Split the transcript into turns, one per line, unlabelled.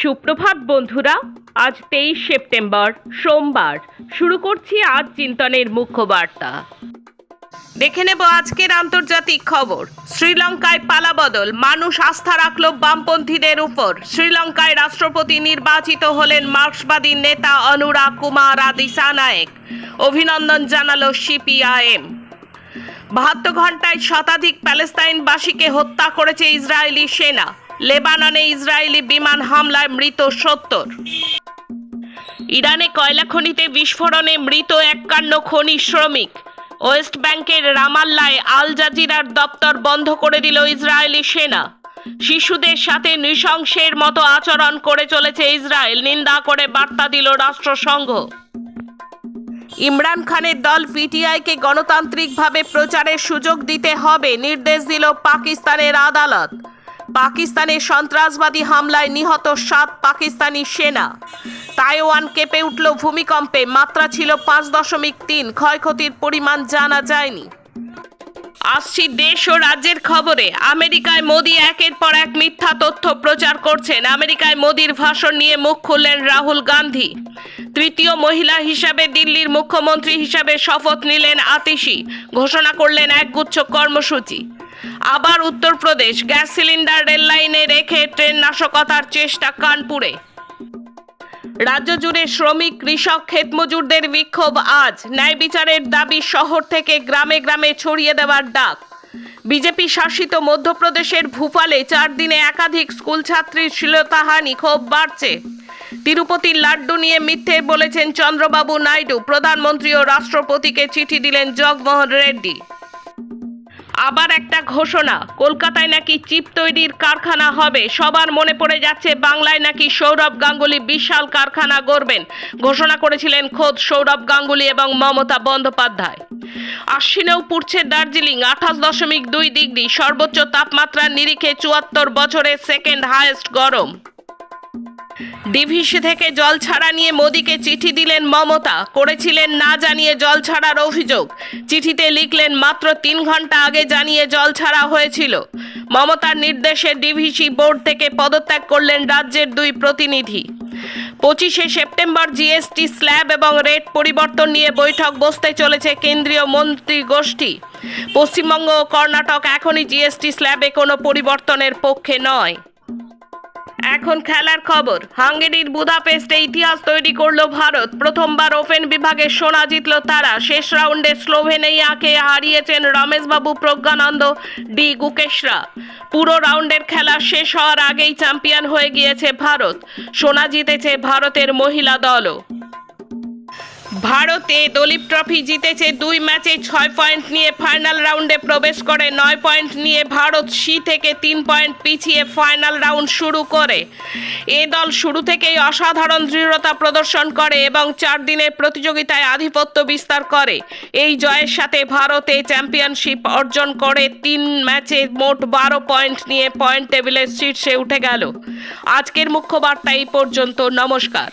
সুপ্রভাত বন্ধুরা, আজ তেইশ সেপ্টেম্বর, সোমবার। শুরু করছি আজ চিন্তনের মুখ্য বার্তা দেখে নেব আজকের আন্তর্জাতিক খবর। শ্রীলঙ্কায় পালাবদল মানুষ আস্থা রাখল বামপন্থীদের উপর। শ্রীলঙ্কায় রাষ্ট্রপতি নির্বাচিত হলেন মার্ক্সবাদী নেতা অনুরা কুমার আদিসানায়েক। অভিনন্দন জানালো সিপিআইএম। বাহাত্তর ঘন্টায় শতাধিক প্যালেস্তাইনবাসীকে হত্যা করেছে ইসরায়েলি সেনা। লেবাননে ইসরায়েলি বিমান হামলায় মৃত সত্তর। ইরানে কয়লা খনিতে বিস্ফোরণে মৃত একান্ন খনি শ্রমিক। ওয়েস্ট ব্যাংকের রামাল্লায় আল জাজিরার দপ্তর বন্ধ করে দিল ইসরায়েলি সেনা। শিশুদের সাথে নৃশংসের মতো আচরণ করে চলেছে ইসরায়েল। নিন্দা করে বার্তা দিল রাষ্ট্রসংঘ। ইমরান খানের দল পিটিআইকে গণতান্ত্রিকভাবে প্রচারের সুযোগ দিতে হবে, নির্দেশ দিল পাকিস্তানের আদালত। পাকিস্তানের সন্ত্রাসবাদী হামলায় নিহত সাত পাকিস্তানি সেনা। তাইওয়ান কেঁপে উঠল ভূমিকম্পে, মাত্রা ছিল পাঁচ দশমিক তিন, ক্ষয়ক্ষতির পরিমাণ জানা যায়নি। আসছি দেশ ও রাজ্যের খবরে। আমেরিকায় মোদি একের পর এক মিথ্যা তথ্য প্রচার করছেন। আমেরিকায় মোদির ভাষণ নিয়ে মুখ খুললেন রাহুল গান্ধী। তৃতীয় মহিলা হিসাবে দিল্লির মুখ্যমন্ত্রী হিসাবে শপথ নিলেন আতিশি। ঘোষণা করলেন একগুচ্ছ কর্মসূচি। আবার উত্তরপ্রদেশ, গ্যাস সিলিন্ডার, রেল লাইনে রেখে ট্রেন নাশকতার চেষ্টা কানপুরে। রাজ্য জুড়ে শ্রমিক, কৃষক ক্ষেতমজুরদের বিক্ষোভ আজ। ন্যায় বিচারের দাবি শহর থেকে গ্রামে গ্রামে ছড়িয়ে দেওয়ার ডাক। বিজেপি শাসিত মধ্যপ্রদেশের ভূপালে চার দিনে একাধিক স্কুল ছাত্রীর শ্লীলতাহানি ক্ষোভ বাড়ছে। তিরুপতির লাড্ডু নিয়ে মিথ্যে বলেছেন চন্দ্রবাবু নাইডু। প্রধানমন্ত্রী ও রাষ্ট্রপতিকে চিঠি দিলেন জগমোহন রেড্ডি। আবার একটা ঘোষণা। কলকাতায় নাকি চিপ তৈরির কারখানা হবে, সবার মনে পড়ে যাচ্ছে বাংলায় নাকি সৌরভ গাঙ্গুলি বিশাল কারখানা গড়বেন। ঘোষণা করেছিলেন খোদ সৌরভ গাঙ্গুলি এবং মমতা বন্দ্যোপাধ্যায়। আশ্বিনেও পুড়ছে দার্জিলিং, আঠাশ দশমিক দুই ডিগ্রি, সর্বোচ্চ তাপমাত্রার নিরিখে চুয়াত্তর বছরের সেকেন্ড হায়েস্ট গরম। ডিভিসি থেকে জল ছাড়া নিয়ে মোদীকে চিঠি দিলেন মমতা। করেছিলেন না জানিয়ে জল ছাড়ার অভিযোগ। চিঠিতে লিখলেন, মাত্র তিন ঘণ্টা আগে জানিয়ে জল ছাড়া হয়েছিল। মমতার নির্দেশে ডিভিসি বোর্ড থেকে পদত্যাগ করলেন রাজ্যের দুই প্রতিনিধি। পঁচিশে সেপ্টেম্বর জিএসটি স্ল্যাব এবং রেট পরিবর্তন নিয়ে বৈঠক বসতে চলেছে কেন্দ্রীয় মন্ত্রী গোষ্ঠী। পশ্চিমবঙ্গ ও কর্ণাটক এখনই জিএসটি স্ল্যাবে কোনো পরিবর্তনের পক্ষে নয়। এখন খেলার খবর। হাঙ্গেরির বুদাপেস্টে ইতিহাস তৈরি করল ভারত। প্রথমবার ওপেন বিভাগে সোনা জিতল তারা। শেষ রাউন্ডে স্লোভেনিয়াকে হারিয়েছেন রমেশবাবু, প্রজ্ঞানন্দ, ডি গুকেশরা। পুরো রাউন্ডের খেলা শেষ হওয়ার আগেই চ্যাম্পিয়ন হয়ে গিয়েছে ভারত। সোনা জিতেছে ভারতের মহিলা দলও। ভারতে দলীপ ট্রফি জিতেছে দুই ম্যাচে ছয় পয়েন্ট নিয়ে ফাইনাল রাউন্ডে প্রবেশ করে নয় পয়েন্ট নিয়ে ভারত সি থেকে তিন পয়েন্ট পিছিয়ে ফাইনাল রাউন্ড শুরু করে। এ দল শুরু থেকেই অসাধারণ দৃঢ়তা প্রদর্শন করে এবং চার দিনের প্রতিযোগিতায় আধিপত্য বিস্তার করে। এই জয়ের সাথে ভারতে চ্যাম্পিয়নশিপ অর্জন করে তিন ম্যাচে মোট বারো পয়েন্ট নিয়ে পয়েন্ট টেবিলের শীর্ষে উঠে গেল। আজকের মুখ্য বার্তা এই পর্যন্ত। নমস্কার।